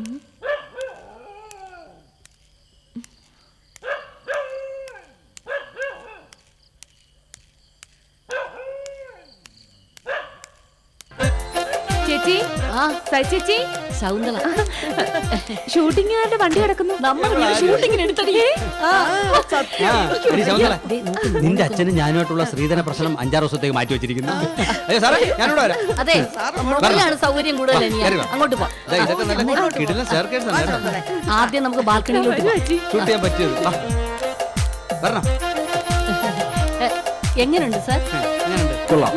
ചേച്ചി ആ സൈ ചേച്ചി. ശൗന്തള ഷൂട്ടിങ്ങുകാരുടെ വണ്ടി കിടക്കുന്നു. നിന്റെ അച്ഛനും ഞാനുമായിട്ടുള്ള സ്ത്രീധന പ്രശ്നം അഞ്ചാറ് ദിവസത്തേക്ക് മാറ്റി വെച്ചിരിക്കുന്നു. അതെ സൗകര്യം കൂടുതൽ അങ്ങോട്ട് ആദ്യം നമുക്ക് ബാൽക്കണിയിലോട്ട്. ഷൂട്ട് ചെയ്യാൻ പറ്റിയത്. വരണം. എങ്ങനെയുണ്ട് സാർ? കൊള്ളാം.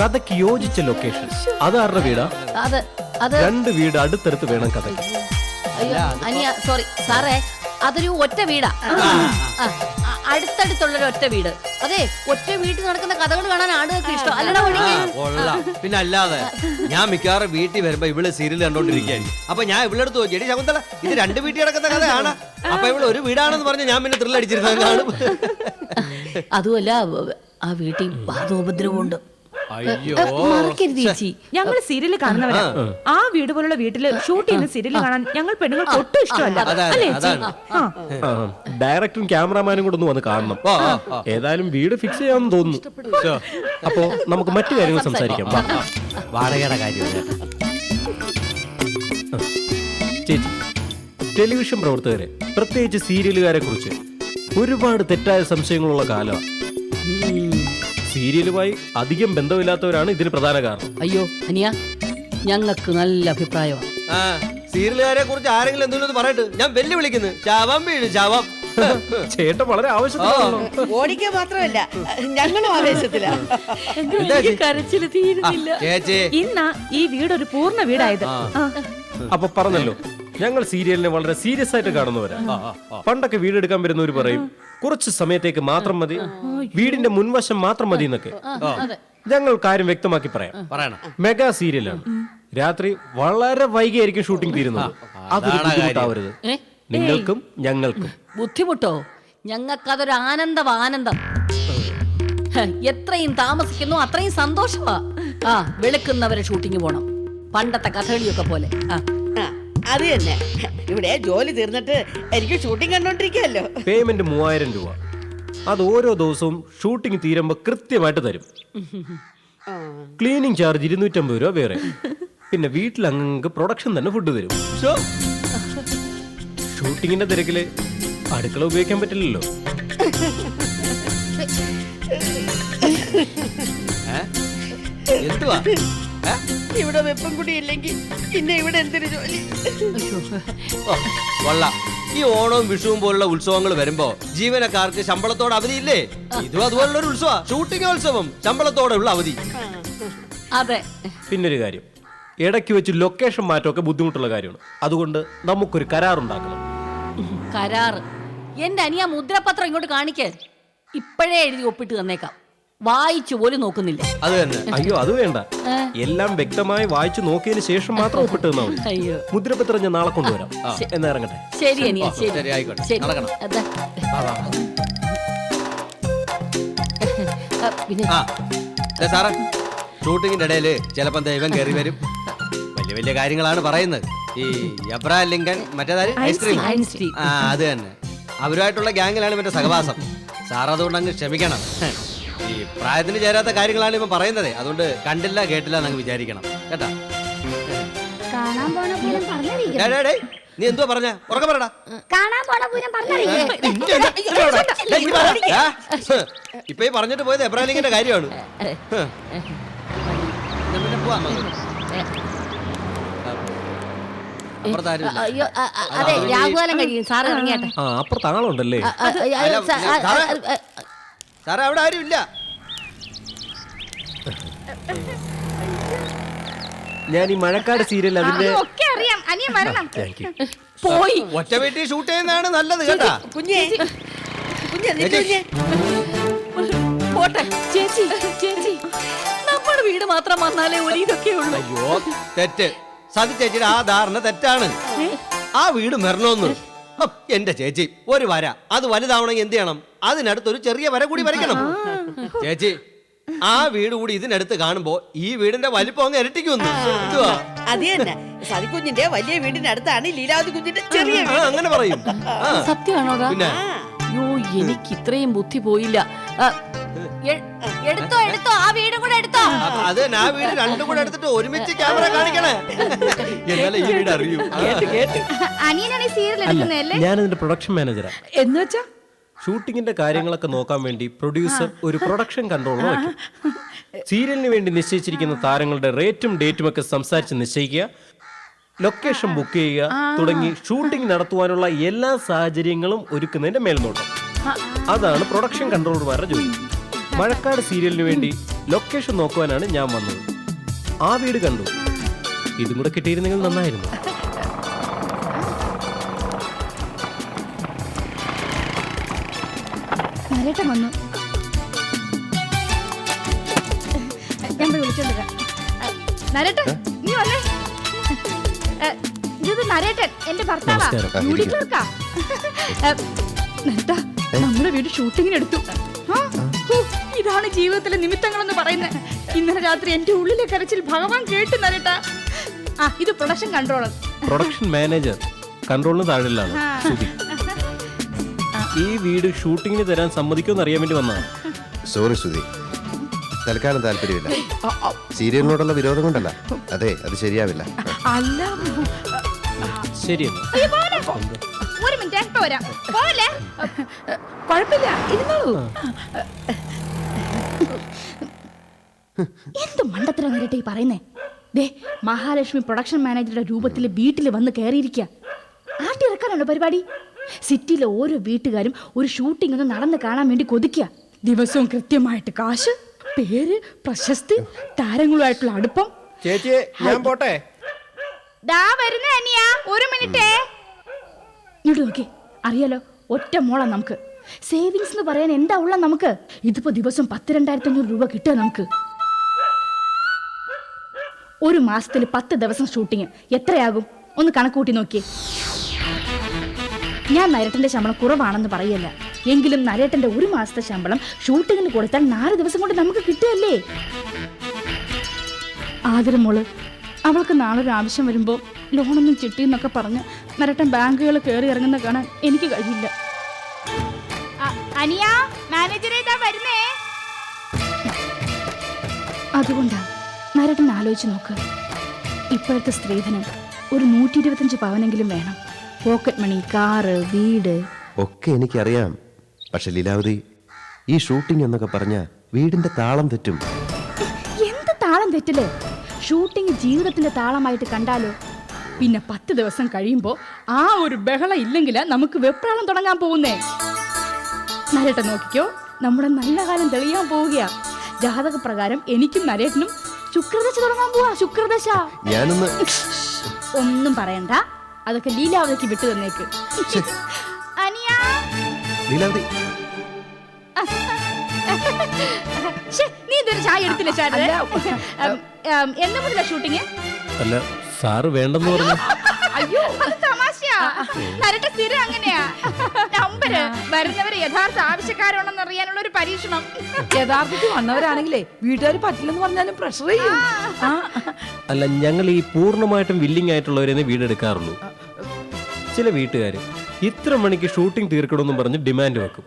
കഥയ്ക്ക് യോജിച്ച ലൊക്കേഷൻ അതാരുടെ വീടാ? അത് അത് രണ്ട് വീട് അടുത്തടുത്ത് വേണം കഥയ്ക്ക് അയ്യോ അനിയ സോറി സാറേ അതൊരു ഒറ്റ വീടാ. ആ, ആ, അടുത്തടുത്തുള്ളൊരു ഒറ്റ വീട്. അതെ ഒറ്റ വീട്ടിൽ നടക്കുന്ന കഥകൾ കാണാൻ ആളുകൾക്ക് ഇഷ്ടം. അല്ലടാ ആ, ഒഴികെ കൊള്ളാം. പിന്നെ അല്ലാതെ ഞാൻ മിക്കവാറും വീട്ടിൽ വരുമ്പോ ഇവൾ സീരിയൽ കണ്ടോണ്ടിരിക്കുകയായിരുന്നു അപ്പൊ ഞാൻ ഇവിടെ അടുത്ത് എടി ശകുന്തള ഇത് രണ്ട് വീട്ടിൽ നടക്കുന്ന കഥയാണ്. അപ്പൊ ഇവൾ ഒരു വീടാണെന്ന് പറഞ്ഞ് ഞാൻ പിന്നെ ത്രില്ലടിച്ചിരുന്നു കാണും. അതുമല്ല ആ വീട്ടിൽ വാദോപദ്രവമുണ്ട് അയ്യോ. മറക്കരുത് ചേച്ചി. ഞങ്ങൾ സീരിയൽ കാണുന്നവരാ. ആ. വീട് പോലുള്ള വീട്ടിൽ ഷൂട്ട് ചെയ്യുന്ന സീരിയൽ കാണാൻ ഞങ്ങൾ പെണ്ണുങ്ങൾക്ക് ഒട്ടും ഇഷ്ടമല്ല. അല്ലേ ചേച്ചി? ആ. ഡയറക്ടറും ക്യാമറാമാനും കൂടെ ഒന്ന് വന്ന് കാണണം. ഏതായാലും വീട് ഫിക്സ് ചെയ്യാമെന്ന് തോന്നുന്നു. അപ്പോ നമുക്ക് മറ്റു കാര്യങ്ങൾ സംസാരിക്കാം. വാ. വാടകയുടെ കാര്യം ചേച്ചി ടെലിവിഷൻ പ്രവർത്തകരെ പ്രത്യേകിച്ച് സീരിയലുകാരെ കുറിച്ച് ഒരുപാട് തെറ്റായ സംശയങ്ങളുള്ള കാലമാണ്. സീരിയലുമായി അധികം ബന്ധമില്ലാത്തവരാണ് ഇതിന് പ്രധാന കാരണം. അയ്യോ അനിയ ഞങ്ങൾക്ക് നല്ല അഭിപ്രായമാണ് ആ സീരിയലുകാരെ കുറിച്ച് ആരെങ്കിലും എന്തെങ്കിലും ഒന്ന് പറയട്ടെ. ഞാൻ വെല്ലുവിളിക്കുന്നു. ശവം വീഴും ശവം. ചേട്ടൻ വളരെ ആവശ്യത്തിലാണല്ലോ ഓടിക്കുക മാത്രമല്ല ഞങ്ങളും ആവേശത്തിലാ. എന്താ ചേച്ചി? കരച്ചിൽ തീരുന്നില്ല. ചേച്ചി. ഇന്നാ ഈ വീട് ഒരു പൂർണ വീടായത്. ആ. അപ്പൊ പറഞ്ഞല്ലോ ഞങ്ങൾ സീരിയലിനെ വളരെ സീരിയസ് ആയിട്ട് കാണുന്നവരാ. പണ്ടൊക്കെ വീടെടുക്കാൻ വരുന്നവർ പറയും കുറച്ച് സമയത്തേക്ക് മാത്രം മതി വീടിന്റെ മുൻവശം മാത്രം മതി എന്നൊക്കെ. ഞങ്ങൾ കാര്യം വ്യക്തമാക്കി പറയാം. പറയണം. മെഗാ സീരിയലാണ്. രാത്രി വളരെ വൈകിയായിരിക്കും ഷൂട്ടിംഗ് തീരുന്നത്. അതൊരു ബുദ്ധിമുട്ടാവരുത്. നിങ്ങൾക്കും ഞങ്ങൾക്കും. ബുദ്ധിമുട്ടോ? ഞങ്ങൾക്കതൊരു ആനന്ദം ആനന്ദം എത്രയും താമസിക്കുന്നു അത്രയും സന്തോഷമാ. ആ വെളുക്കുന്നവരെ ഷൂട്ടിങ് പോണം. പണ്ടത്തെ കഥകളിയൊക്കെ പോലെ. ആ, അത് തന്നെ. ഇവിടെ ജോലി തീർന്നിട്ട് എനിക്ക് ഷൂട്ടിംഗ് കണ്ടോണ്ടിരിക്കുകയല്ലോ പേയ്മെന്റ് മൂവായിരം രൂപ. അത് ഓരോ ദിവസവും ഷൂട്ടിംഗ് തീരുമ്പോ കൃത്യമായിട്ട് തരും. ക്ലീനിങ് ചാർജ് ഇരുന്നൂറ്റമ്പത് രൂപ വേറെ. പിന്നെ വീട്ടിൽ അങ്ങ് പ്രൊഡക്ഷൻ തന്നെ ഫുഡ് തരും. ഷൂട്ടിങ്ങിന്റെ തിരക്കിൽ അടുക്കള ഉപയോഗിക്കാൻ പറ്റില്ലല്ലോ? എന്തുവാ? ഏ? ഇവിടെ വെപ്പം കൂടി ഇല്ലെങ്കിൽ പിന്നെ ഇവിടെ എന്തൊരു ജോലി? ഓ, കൊള്ളാം. ഈ ഓണവും വിഷുവും പോലുള്ള ഉത്സവങ്ങൾ വരുമ്പോ ജീവനക്കാർക്ക് ശമ്പളത്തോടെ അവധിയില്ലേ ഇതും അതുപോലുള്ള ഒരു ഉത്സവ. ഷൂട്ടിംഗ് ഉത്സവം ശമ്പളത്തോടെ ഉള്ള അവധി. അതെ. പിന്നൊരു കാര്യം. ഇടയ്ക്ക് വെച്ച് ലൊക്കേഷൻ മാറ്റമൊക്കെ ബുദ്ധിമുട്ടുള്ള കാര്യമാണ്. അതുകൊണ്ട് നമുക്കൊരു കരാറുണ്ടാക്കണം കരാറ് എന്റെ അനിയ മുദ്രപത്രം ഇങ്ങോട്ട് കാണിക്കേ. ഇപ്പോഴേ എഴുതി ഒപ്പിട്ട് തന്നേക്കാം. വായിച്ചു പോലും നോക്കുന്നില്ല. അത് തന്നെ. അയ്യോ അത് വേണ്ട. എല്ലാം വ്യക്തമായി വായിച്ചു നോക്കിയതിന് ശേഷം മാത്രം ഒപ്പിട്ട് തന്നാൽ മതി. അയ്യോ. മുദ്രപത്രം ഞാൻ നാളെ കൊണ്ടുവരാം. എന്നാ ഇറങ്ങട്ടെ? ശരി അനിയ ശരി. ശരി, ആയിക്കോട്ടെ. ശരി. നടക്കണം. അതാ. ആ, പിന്നെ? ആ ദേ സാറേ ഷൂട്ടിങ്ങിന്റെ ഇടയിൽ ചിലപ്പം ദൈവം കയറി വരും. വലിയ വലിയ കാര്യങ്ങളാണ് പറയുന്നത്. ഈ Abraham Lincoln മറ്റേതാര്? Ice cream Einstein. ആ അത് തന്നെ. അവരുമായിട്ടുള്ള ഗ്യാങ്ങിലാണ് ഇവന്റെ സഹവാസം. സാർ അതുകൊണ്ട് അങ്ങ് ക്ഷമിക്കണം. ഈ പ്രായത്തിന് ചേരാത്ത കാര്യങ്ങളാണ് ഇവൻ പറയുന്നത്. അതുകൊണ്ട് കണ്ടില്ല കേട്ടില്ല എന്നങ്ങ് വിചാരിക്കണം. കേട്ടാ? കാണാൻ പോണ പൂരം പറഞ്ഞറിയിക്കും ഡേ, ഡേ, ഡേ, നീ എന്തുവാ പറഞ്ഞ? ഉറക്കെ പറടാ കാണാൻ പോണ പൂരം പറഞ്ഞറിയിക്കും. ഇപ്പൊ ഈ പറഞ്ഞിട്ട് പോയത് എബ്രാലിങ്ങിന്റെ കാര്യമാണ്. ഹ്. എന്നാ പിന്നെ പോവാം നമുക്ക്. അപ്പുറത്താരും ഇല്ല. അയ്യോ ആ, ആ, അതെ രാഘുകാലം കഴിയും. സാറ് ഇറങ്ങിയാട്ടെ. ആ അപ്പുറത്ത് ആളുണ്ടല്ലേ? അല്ല, സാ-. സാറേ അവിടെ ആരും ഇല്ല. ഞാൻ ഈ മഴക്കാട് സീരിയൽ അതിന്റെ ഒക്കെ അറിയാം. അനിയൻ വരണം. താങ്ക് യു പോയി. ഒറ്റ വീട്ടിൽ ഷൂട്ട് ചെയ്യുന്നതാണ് നല്ലത് കേട്ടാ. കുഞ്ഞേ. കുഞ്ഞേ നിന്റെ കുഞ്ഞേ. പോട്ടെ. ചേച്ചി ചേച്ചി. നമ്മുടെ വീട് മാത്രം വന്നാലേ ഒരു ഇതൊക്കെ ഉള്ളൂ. അയ്യോ തെറ്റ്. സതി ചേച്ചിയുടെ ആ ധാരണ തെറ്റാണ്. ആ വീട് മരണോന്ന് ഹ്, എന്റെ ചേച്ചി ഒരു വര. അത് വലുതാവണമെങ്കിൽ എന്ത് ചെയ്യണം? അതിനടുത്തൊരു ചെറിയ വര കൂടി വരയ്ക്കണം. ചേച്ചി ആ വീട് കൂടി ഇതിനടുത്ത് കാണുമ്പോ ഈ വീടിന്റെ വലിപ്പം അങ്ങ് ഇരട്ടിക്കുന്നു. എന്തുവാ? അത് തന്നെ. സതികുഞ്ഞിന്റെ വലിയ വീടിന്റെ അടുത്താണ് ലീലാവതി കുഞ്ഞിന്റെ ചെറിയ ആ, വീട്. അങ്ങനെ പറയും. ആ, സത്യമാണോടാ പിന്നെ? ആ, അയ്യോ എനിക്ക് ഇത്രയും ബുദ്ധി പോയില്ല. ആ, എ- എടുത്തോ എടുത്തോ ആ വീടും കൂടെ എടുത്തോ. അപ്പൊ അത് തന്നെ, ആ വീട് രണ്ടും കൂടെ എടുത്തിട്ട് ഒരുമിച്ച് ക്യാമറ കാണിക്കണേ. എന്നാലേ ഈ വീട് അറിയൂ. കേട്ട് കേട്ട്. അനിയനാണ് ഈ സീരിയൽ അല്ല ഞാൻ ഇതിന്റെ പ്രൊഡക്ഷൻ മാനേജറാ എന്ന് വെച്ചാ? ഷൂട്ടിങ്ങിന്റെ കാര്യങ്ങളൊക്കെ നോക്കാൻ വേണ്ടി പ്രൊഡ്യൂസർ ഒരു പ്രൊഡക്ഷൻ കൺട്രോളർ വയ്ക്കും. സീരിയലിന് വേണ്ടി നിശ്ചയിച്ചിരിക്കുന്ന താരങ്ങളുടെ റേറ്റും ഡേറ്റും ഒക്കെ സംസാരിച്ച് നിശ്ചയിക്കുക ലൊക്കേഷൻ ബുക്ക് ചെയ്യുക തുടങ്ങി ഷൂട്ടിംഗ് നടത്തുവാനുള്ള എല്ലാ സാഹചര്യങ്ങളും ഒരുക്കുന്നതിന്റെ മേൽനോട്ടം. അതാണ് പ്രൊഡക്ഷൻ കൺട്രോളർമാരുടെ ജോലി. മഴക്കാട് സീരിയലിന് വേണ്ടി ലൊക്കേഷൻ നോക്കുവാനാണ് ഞാൻ വന്നത്. ആ വീട് കണ്ടു. ഇതും കൂടെ കിട്ടിയിരുന്നെങ്കിൽ നന്നായിരുന്നു. നരേട്ടൻ വന്നു. ഞാൻ പോയി വിളിച്ചോണ്ട് വരാം. നരേട്ടൻ നീ വന്നേ. ഏ, ഇത് നരേട്ടൻ എന്റെ ഭർത്താവാ. നമസ്കാരം. ബ്യൂട്ടി ക്ലർക്കാ ഏ, നരേട്ടാ നമ്മുടെ വീട് ഷൂട്ടിങ്ങിന് എടുത്തു ആ, ഹൂ, ഇതാണ് ജീവിതത്തിലെ നിമിത്തങ്ങളെന്ന് പറയുന്നത്. ഇന്നലെ രാത്രി എന്റെ ഉള്ളിലെ കരച്ചിൽ ഭഗവാൻ കേട്ടു നരേട്ടാ. ആ ഇത് പ്രൊഡക്ഷൻ കൺട്രോളർ പ്രൊഡക്ഷൻ മാനേജർ കൺട്രോളിന് താഴെ സുധി ഈ വീട് ഷൂട്ടിങ്ങിന് തരാൻ സമ്മതിക്കുമെന്ന് അറിയാൻ വേണ്ടി വന്നതാണ്. സോറി സുധി തൽക്കാലം താല്പര്യമില്ല. സീരിയലിനോടുള്ള വിരോധം കൊണ്ടല്ല. അതെ അത് ശരിയാവില്ല. അല്ല. ശരിയെന്നാ അയ്യോ, പോലെ. ഒരു മിനിറ്റ് ഞാൻ ഇപ്പൊ വരാം. പോലെ കുഴപ്പമില്ല. ഇരുന്നോളൂ. എന്ത് മണ്ടത്തരം നേരിട്ട് ഈ പറയുന്നേ? ദേ മഹാലക്ഷ്മി പ്രൊഡക്ഷൻ മാനേജറുടെ രൂപത്തിൽ വീട്ടിൽ വന്ന് കയറിയിരിക്കുക ആട്ടിറക്കാനാണോ പരിപാടി. സിറ്റിയിലെ ഓരോ വീട്ടുകാരും ഒരു ഷൂട്ടിംഗ് ഒന്ന് നടന്ന് കാണാൻ വേണ്ടി കൊതിക്കുക ദിവസവും കൃത്യമായിട്ട് കാശ് പേര് പ്രശസ്തി താരങ്ങളുമായിട്ടുള്ള അടുപ്പം. ചേച്ചി ഞാൻ പോട്ടെ? ദാ വരുന്ന അനിയാ ഒരു മിനിറ്റേ. ഇങ്ങോട്ട് നോക്കി. അറിയാലോ ഒറ്റ മോളാ നമുക്ക്. സേവിങ്സ് എന്ന് പറയാൻ എന്താ ഉള്ള നമുക്ക്? ഇതിപ്പോ ദിവസം പത്ത് രണ്ടായിരത്തി അഞ്ഞൂറ് രൂപ കിട്ടുക നമുക്ക്. ഒരു മാസത്തിൽ പത്ത് ദിവസം ഷൂട്ടിങ് എത്രയാകും? ഒന്ന് കണക്കൂട്ടി നോക്കിയേ. ഞാൻ നരേട്ടന്റെ ശമ്പളം കുറവാണെന്ന് പറയല്ല. എങ്കിലും നരേട്ടന്റെ ഒരു മാസത്തെ ശമ്പളം ഷൂട്ടിങ്ങിന് കൊടുത്താൽ നാല് ദിവസം കൊണ്ട് നമുക്ക് കിട്ടുകയല്ലേ? ആദരമോൾ അവൾക്ക് നാളെ ഒരു ആവശ്യം വരുമ്പോൾ ലോണൊന്നും ചിട്ടിന്നൊക്കെ പറഞ്ഞ് നരട്ടൻ ബാങ്കുകൾ കയറി ഇറങ്ങുന്ന കാണാൻ എനിക്ക് കഴിയില്ല. അനിയ മാനേജറെ വരുന്നേ? അതുകൊണ്ടാ നരട്ടൻ ആലോചിച്ച് നോക്ക്. ഇപ്പോഴത്തെ സ്ത്രീധനം ഒരു നൂറ്റി ഇരുപത്തഞ്ച് പവനെങ്കിലും വേണം. പോക്കറ്റ് മണി കാറ് വീട്. ഒക്കെ എനിക്കറിയാം. പക്ഷെ ലീലാവതി ഈ ഷൂട്ടിംഗ് എന്നൊക്കെ പറഞ്ഞ വീടിന്റെ താളം തെറ്റും. എന്ത് താളം തെറ്റില്ലേ ഷൂട്ടിംഗ് ജീവിതത്തിന്റെ താളമായിട്ട് കണ്ടാലോ? പിന്നെ പത്ത് ദിവസം കഴിയുമ്പോ ആ ഒരു ബഹളം ഇല്ലെങ്കിൽ നമുക്ക് വെപ്രാളം തുടങ്ങാൻ പോകുന്നേ. നരേട്ടൻ നോക്കിക്കോ നമ്മുടെ നല്ല കാലം തെളിയാൻ പോവുകയാ. ജാതക പ്രകാരം എനിക്കും നരേട്ടനും ശുക്രദശ തുടങ്ങാൻ പോവാ ശുക്രദശ. ഞാനൊന്ന് ഒന്നും പറയണ്ട. അതൊക്കെ ലീലാവതിക്ക് വിട്ടു തന്നേക്ക്. അനിയാ. ലീലാവതി. ശ്ശേ, നീ ഇതൊരു ചായ എടുത്തില്ല എന്ന് മുതലാ ഷൂട്ടിങ് അല്ല സാറ് വേണ്ടെന്ന് പറഞ്ഞു. അയ്യോ. അത് നരട്ട സ്ഥിരം അങ്ങനെയാ. നമ്പര് വരുന്നവര് യഥാർത്ഥ ആവശ്യക്കാരാണെന്ന് അറിയാനുള്ള ഒരു പരീക്ഷണം. യഥാർത്ഥത്തിൽ വന്നവരാണെങ്കിലേ വീട്ടുകാർ പറ്റില്ലെന്ന് പറഞ്ഞാലും പ്രഷർ ചെയ്യും. അല്ല ഞങ്ങൾ ഈ പൂർണമായിട്ടും വില്ലിംഗ് ആയിട്ടുള്ളവരെ വീടെടുക്കാറുള്ളൂ ചില വീട്ടുകാർ ഇത്ര മണിക്ക് ഷൂട്ടിംഗ് തീർക്കണമെന്നും പറഞ്ഞ് ഡിമാൻഡ് വെക്കും.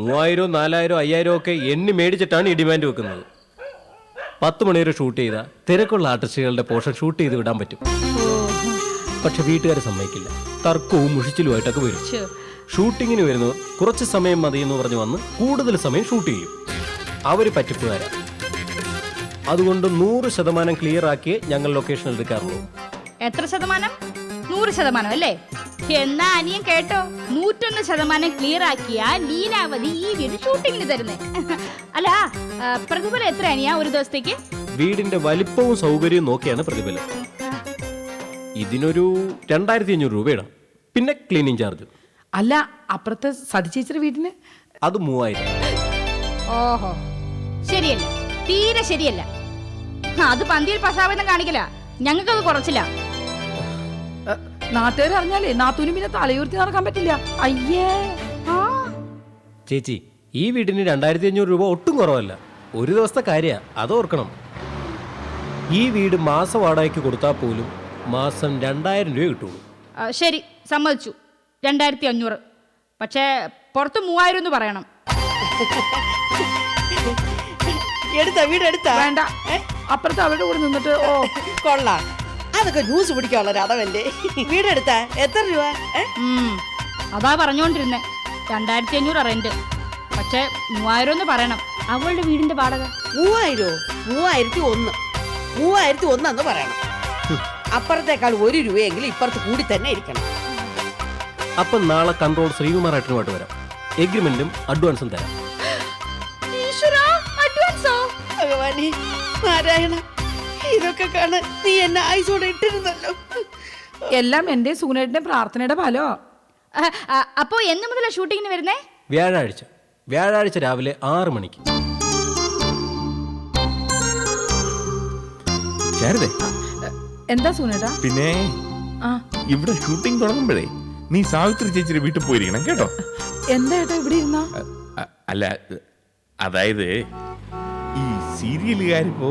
മൂവായിരോ നാലായിരോ അയ്യായിരോ ഒക്കെ എണ്ണി മേടിച്ചിട്ടാണ് ഈ ഡിമാൻഡ് വെക്കുന്നത്. പത്ത് മണിവരെ ഷൂട്ട് ചെയ്താൽ തിരക്കുള്ള ആർട്ടിസ്റ്റുകളുടെ പോർഷൻ ഷൂട്ട് ചെയ്ത് വിടാൻ പറ്റും. പക്ഷെ വീട്ടുകാരെ സമ്മതിക്കില്ല. തർക്കവും മുഷിച്ചിലുമായിട്ടൊക്കെ വരും. ഷൂട്ടിങ്ങിന് വരുന്നവർ കുറച്ച് സമയം മതി എന്ന് പറഞ്ഞ് വന്ന് കൂടുതൽ സമയം ഷൂട്ട് ചെയ്യും. അവർ പറ്റിപ്പുകാരാ. അതുകൊണ്ട് നൂറ് ശതമാനം ക്ലിയർ ആക്കി ഞങ്ങൾ ലൊക്കേഷൻ എടുക്കാറുള്ളൂ. എത്ര ശതമാനം? നൂറ് ശതമാനം അല്ലേ? എന്നാ അനിയൻ കേട്ടോ നൂറ്റൊന്ന് ശതമാനം ക്ലിയർ ആക്കിയ ലീലാവതി ഈ വീട് ഷൂട്ടിങ്ങിന് തരുന്നേ. അല്ല പ്രതിഫലം എത്ര അനിയാ ഒരു ദിവസത്തേക്ക്? വീടിന്റെ വലിപ്പവും സൗകര്യവും നോക്കിയാണ് പ്രതിഫലം. ഇതിനൊരു രണ്ടായിരത്തി അഞ്ഞൂറ് രൂപയാണ് പിന്നെ ക്ലീനിങ് ചാർജ് അല്ല അപ്പുറത്തെ സതിച്ചേച്ചിയുടെ വീടിന് അത് മൂവായിരം. ഓഹോ. ശരിയല്ല. തീരെ ശരിയല്ല. ആ, അത് പന്തിയിൽ പശാവെന്ന് കാണിക്കല. ഞങ്ങൾക്കത് കുറച്ചില്ല. നാട്ടുകാർ അറിഞ്ഞാലേ നാത്തൂനും പിന്നെ തലയുർത്തി നടക്കാൻ പറ്റില്ല. അയ്യേ. ആ. ചേച്ചി ഈ വീടിന് രണ്ടായിരത്തി അഞ്ഞൂറ് രൂപ ഒട്ടും കുറവല്ല. ഒരു ദിവസത്തെ കാര്യ അത് ഓർക്കണം. ഈ വീട് മാസ വാടകയ്ക്ക് കൊടുത്താൽ പോലും മാസം രണ്ടായിരം രൂപ കിട്ടുള്ളൂ. ആ, ശരി സമ്മതിച്ചു. രണ്ടായിരത്തി അഞ്ഞൂറ് പക്ഷേ പുറത്ത് മൂവായിരം എന്ന് പറയണം. എടുത്ത വീട് എടുത്ത? വേണ്ട. അപ്പുറത്ത് അവരുടെ കൂടെ നിന്നിട്ട് ഓ. കൊള്ളാം. അതൊക്കെ ന്യൂസ് പിടിക്കാനുള്ള വീട് വീടെടുത്ത എത്ര രൂപ? ഏ? ഉം, അതാ പറഞ്ഞുകൊണ്ടിരുന്നേ രണ്ടായിരത്തി അഞ്ഞൂറ് റെന്റ്. പക്ഷേ മൂവായിരം എന്ന് പറയണം. അവളുടെ വീടിന്റെ വാടക. മൂവായിരോ? മൂവായിരത്തി ഒന്ന്. മൂവായിരത്തി ഒന്നെന്ന് പറയണം. അപ്പുറത്തേക്കാൾ ഒരു രൂപയെങ്കിലും ഇപ്പുറത്ത് കൂടി തന്നെ ഇരിക്കണം. അപ്പം നാളെ കൺട്രോൾ ശ്രീകുമാർ ശ്രീകുമാറേട്ടനുമായിട്ട് വരാം. എഗ്രിമെന്റും അഡ്വാൻസും തരാം. അഡ്വാൻസോ? ഭഗവാനെ നാരായണ ഇതൊക്കെ കാണാൻ നീ എന്നെ ആയിസോടെ ഇട്ടിരുന്നല്ലോ. എല്ലാം എന്റെ സൂനേട്ടിന്റെ പ്രാർത്ഥനയുടെ ഫലോ അപ്പോ എന്ന് മുതലാ ഷൂട്ടിങ്ങിന് വരുന്നേ? വ്യാഴാഴ്ച. വ്യാഴാഴ്ച രാവിലെ ആറ് മണിക്ക്. ശാരദേ എന്താ സൂനേട്ടാ? പിന്നെ ആ. ഇവിടെ ഷൂട്ടിംഗ് തുടങ്ങുമ്പോഴേ നീ സാവിത്രി ചേച്ചിയുടെ വീട്ടിൽ പോയിരിക്കണം കേട്ടോ. എന്താ ഏട്ടാ ഇവിടെ ഇരുന്നാ? അ- അല്ല അതായത് ഈ സീരിയലുകാരിപ്പോ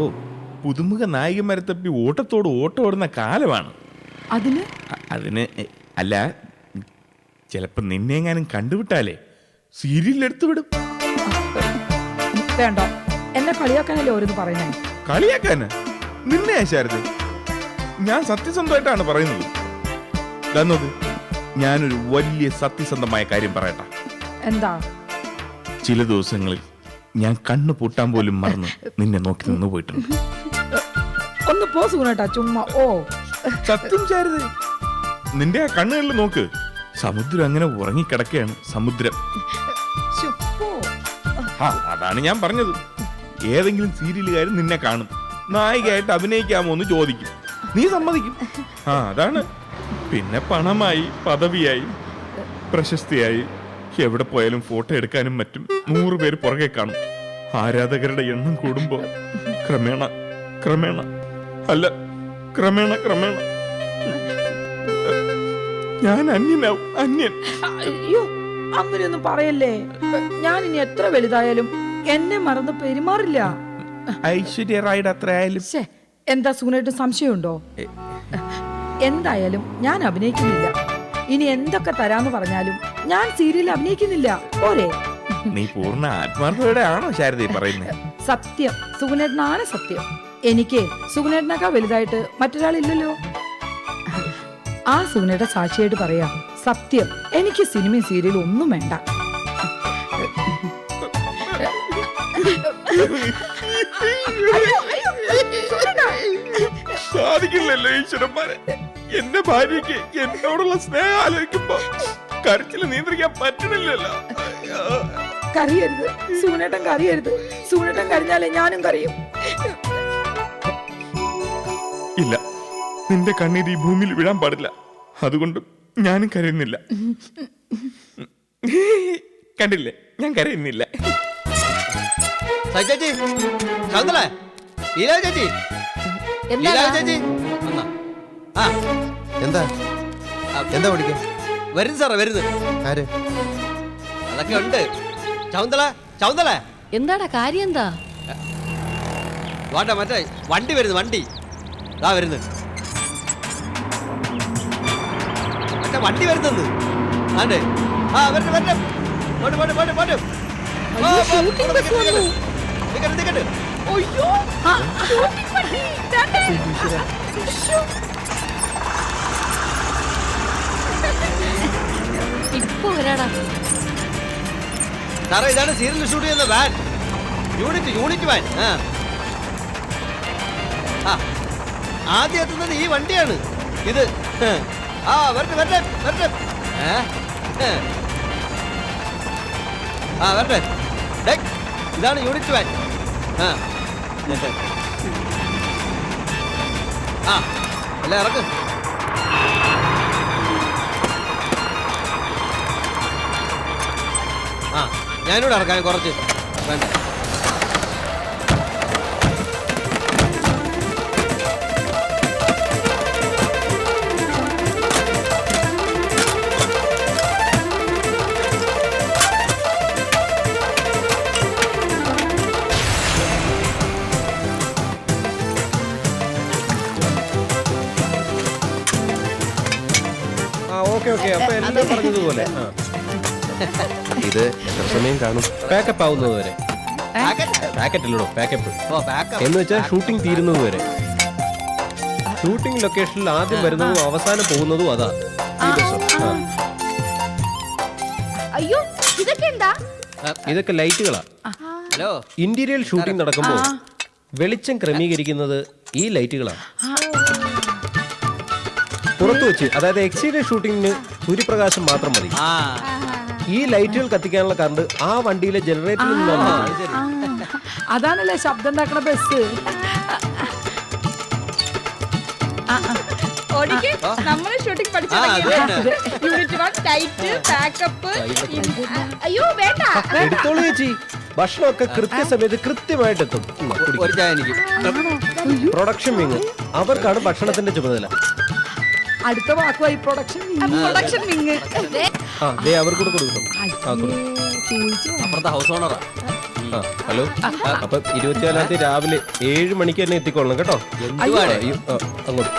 പുതുമുഖ നായികന്മാരെ തപ്പി ഓട്ടത്തോട് ഓട്ടം ഓടുന്ന കാലമാണ്. അതിന്? അ- അതിന് എ- അല്ല ചിലപ്പോ നിന്നെങ്ങാനും കണ്ടുവിട്ടാലേ സീരിയലിൽ വിടും വേണ്ട. എന്നെ കളിയാക്കാനല്ലേ ഓരോന്ന് പറയുന്നേ? കളിയാക്കാന്? നിന്നെ ശാരദ ഞാൻ സത്യസന്ധമായിട്ടാണ് പറയുന്നത്. തന്നത് നോക്ക് ഞാനൊരു വലിയ സത്യസന്ധമായ കാര്യം പറയട്ടെ. എന്താ? ചില ദിവസങ്ങളിൽ ഞാൻ കണ്ണു പൂട്ടാൻ പോലും മറന്ന് നിന്നെ നോക്കി നിന്ന് പോയിട്ടുണ്ട്. ഒന്ന് പോ സൂനേട്ടാ ചുമ്മാ ഓ. സത്യം ചാരുത് നിന്റെ ആ കണ്ണുകളിൽ നോക്ക്. സമുദ്രം അങ്ങനെ ഉറങ്ങിക്കിടക്കുകയാണ് സമുദ്രം. ശ്ശോ, പോ. ആ അതാണ് ഞാൻ പറഞ്ഞത്. ഏതെങ്കിലും സീരിയലുകാരും നിന്നെ കാണും. നായികയായിട്ട് അഭിനയിക്കാമോ എന്ന് ചോദിക്കും. നീ സമ്മതിക്കും. ആ അതാണ്. പിന്നെ പണമായി പദവിയായി പ്രശസ്തിയായി. എവിടെ പോയാലും ഫോട്ടോ എടുക്കാനും മറ്റും നൂറ് പേര് പുറകെ കാണും. ആരാധകരുടെ എണ്ണം കൂടുമ്പോ ക്രമേണ ക്രമേണ. അല്ല ക്രമേണ ക്രമേണ. ഞാൻ അന്യനാവും അന്യൻ. അയ്യോ അങ്ങനെയൊന്നും പറയല്ലേ. ഞാൻ ഇനി എത്ര വലുതായാലും എന്നെ മറന്ന് പെരുമാറില്ല. ഐശ്വര്യ റായുടെ അത്ര ആയാലും ശ്ശേ, എന്താ സൂനേട്ട് സംശയമുണ്ടോ? എന്തായാലും ഞാൻ അഭിനയിക്കുന്നില്ല. ഇനി എന്തൊക്കെ തരാന്ന് പറഞ്ഞാലും ഞാൻ സീരിയൽ അഭിനയിക്കുന്നില്ല. പോരെ. നീ പൂർണ ആത്മാർത്ഥതയോടെ ആണോ ശാരദ പറയുന്നത് സത്യം. സുഗുണേട്ടനാണ് സത്യം. എനിക്ക് സുഗുണേട്ടനേക്കാൾ വലുതായിട്ട് മറ്റൊരാളില്ലല്ലോ. ആ സുഗുണേട്ട സാക്ഷിയായിട്ട് പറയാം സത്യം. എനിക്ക് സിനിമയും സീരിയലും ഒന്നും വേണ്ട. സാധിക്കില്ലല്ലോ ഈശ്വരന്മാരെ. എന്റെ ഭാര്യയ്ക്ക് എന്നോടുള്ള സ്നേഹം ആലോചിക്കുമ്പോ കരച്ചിൽ നിയന്ത്രിക്കാൻ പറ്റണില്ലല്ലോ. കറിയരുത് സൂനേട്ടൻ കറിയരുത് സൂനേട്ടൻ കരിഞ്ഞാലേ ഞാനും കറിയും ഇല്ല. നിന്റെ കണ്ണീര് ഈ ഭൂമിയിൽ വീഴാൻ പാടില്ല. അതുകൊണ്ട് ഞാനും കരയുന്നില്ല. കണ്ടില്ലേ? ഞാൻ കരയുന്നില്ല. ചേച്ചി ചേച്ചി? ലീല എന്താ ചേച്ചി. വന്നോ? ആ എന്താ? എന്താ പഠിക്കാൻ വരുന്നു സാറേ വരുന്നു. ആര്? അതൊക്കെ ഉണ്ട്. ചൗന്തള ചൗന്തള. എന്താടാ കാര്യം എന്താ? വാട്ടെ മറ്റേ വണ്ടി വരുന്നു വണ്ടി. ആ വരുന്നു. മറ്റേ വണ്ടി വരുന്നെന്ന് ആണ്ടേ. ആ വരട്ടെ വരട്ടെ. പോട്ടെ പോട്ടെ പോട്ടെ പോട്ടെ. ഷൂട്ടിംഗ് ബസ് വന്നു. നിക്കട്ടെ നിക്കട്ടെ അയ്യോ. ഇപ്പൊ വരാടാ. സാറേ ഇതാണ് സീരിയൽ ഷൂട്ട് ചെയ്യുന്ന വാൻ. Unit unit van. ആ. ആ. ആദ്യം എത്തുന്നത് ഈ വണ്ടിയാണ്. ഇത്. ആ വരട്ടെ വരട്ടെ വരട്ടെ. ആ വരട്ടെ. ഇതാണ് യൂണിറ്റ് വാൻ. ആ. ആ അല്ല ഇറക്ക്. ആ ഞാനിവിടെ ഇറക്കാൻ കുറച്ച്. വേണ്ട ഓക്കെ ഓക്കെ അപ്പൊ എല്ലാം പറഞ്ഞതുപോലെ. ഇത് എത്ര സമയം കാണും? പാക്കപ്പ് ആവുന്നത് വരെ. പാക്കപ്പ് എന്ന് വെച്ചാൽ ഷൂട്ടിംഗ് തീരുന്നത് വരെ. ഷൂട്ടിംഗ് ലൊക്കേഷനിൽ ആദ്യം വരുന്നതും അവസാനം പോകുന്നതും അതാ. ഈ ബസ്സും. ആ. അയ്യോ ഇതൊക്കെ എന്താ? ഇതൊക്കെ ലൈറ്റുകളാ. ഹലോ ഇന്റീരിയൽ ഷൂട്ടിംഗ് നടക്കുമ്പോൾ വെളിച്ചം ക്രമീകരിക്കുന്നത് ഈ ലൈറ്റുകളാണ്. പുറത്തു വെച്ച് അതായത് എക്സീരിയർ ഷൂട്ടിങ്ങിന് സൂര്യപ്രകാശം മാത്രം മതി. ആ. ഈ ലൈറ്റുകൾ കത്തിക്കാനുള്ള കറണ്ട് ആ വണ്ടിയിലെ ജനറേറ്ററിൽ നിന്നാണ് അതാണല്ലേ ശബ്ദം ഉണ്ടാക്കണ ബസ് നമ്മൾ ഷൂട്ടിംഗ് അയ്യോ വേണ്ട. എടുത്തോളൂ ചേച്ചി. ഭക്ഷണമൊക്കെ കൃത്യസമയത്ത് കൃത്യമായിട്ട് എത്തും. ഒരു ചായ എനിക്ക്. പ്രൊഡക്ഷൻ വിങ് അവർക്കാണ് ഭക്ഷണത്തിന്റെ ചുമതല. അടുത്ത വാക്കുമായി പ്രൊഡക്ഷൻ പ്രൊഡക്ഷൻ വിങ് അവർക്കൂടെ ദേ അവർക്ക് കൂടെ കൊടുക്കും. ആ കൊടുക്കും. അപ്പുറത്തെ ഹൗസ് ഓണറാ ഹലോ. അപ്പൊ ഇരുപത്തിനാലാം തീയതി രാവിലെ ഏഴ് മണിക്ക് തന്നെ എത്തിക്കോളണം കേട്ടോ. അങ്ങോട്ട്.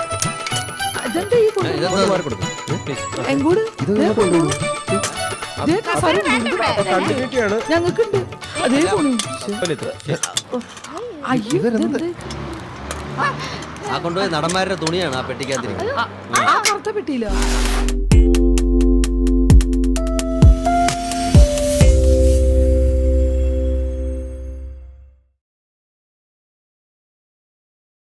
ഞങ്ങൾക്കുണ്ട്. അതേ ആ കൊണ്ടുപോയി നടന്മാരുടെ തുണിയാണ് ആ പെട്ടിക്കകത്തിരിക്കുന്നത്. പെട്ടിയില്ല